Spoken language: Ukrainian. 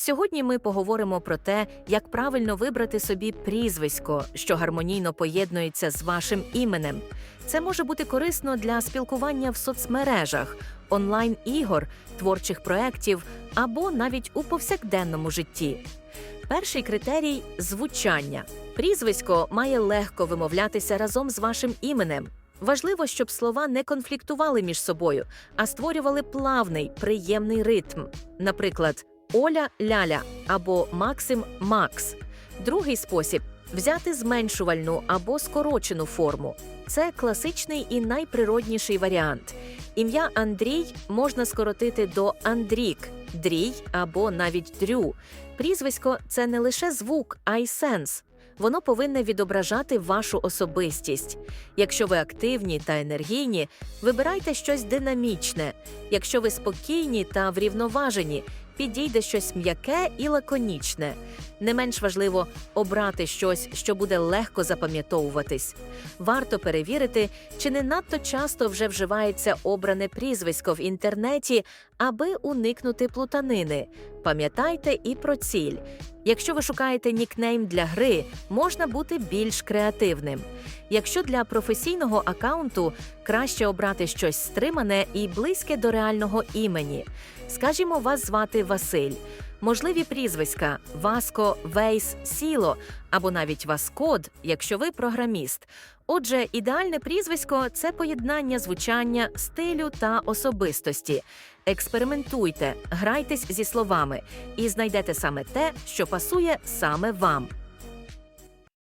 Сьогодні ми поговоримо про те, як правильно вибрати собі прізвисько, що гармонійно поєднується з вашим іменем. Це може бути корисно для спілкування в соцмережах, онлайн-ігор, творчих проєктів або навіть у повсякденному житті. Перший критерій звучання. Прізвисько має легко вимовлятися разом з вашим іменем. Важливо, щоб слова не конфліктували між собою, а створювали плавний, приємний ритм. Наприклад, Оля Ляля або Максим Макс. Другий спосіб взяти зменшувальну або скорочену форму. Це класичний і найприродніший варіант. Ім'я Андрій можна скоротити до Андрік, Дрій або навіть Дрю. Прізвисько це не лише звук, а й сенс. Воно повинне відображати вашу особистість. Якщо ви активні та енергійні, вибирайте щось динамічне. Якщо ви спокійні та врівноважені, підійде щось м'яке і лаконічне. Не менш важливо обрати щось, що буде легко запам'ятовуватись. Варто перевірити, чи не надто часто вже вживається обране прізвисько в інтернеті, аби уникнути плутанини. Пам'ятайте і про ціль. Якщо ви шукаєте нікнейм для гри, можна бути більш креативним. Якщо для професійного акаунту краще обрати щось стримане і близьке до реального імені. Скажімо, вас звати Василь. Можливі прізвиська Васко, Вейс, Сіло або навіть Васкод, якщо ви програміст. Отже, ідеальне прізвисько це поєднання звучання, стилю та особистості. Експериментуйте, грайтесь зі словами і знайдете саме те, що пасує саме вам.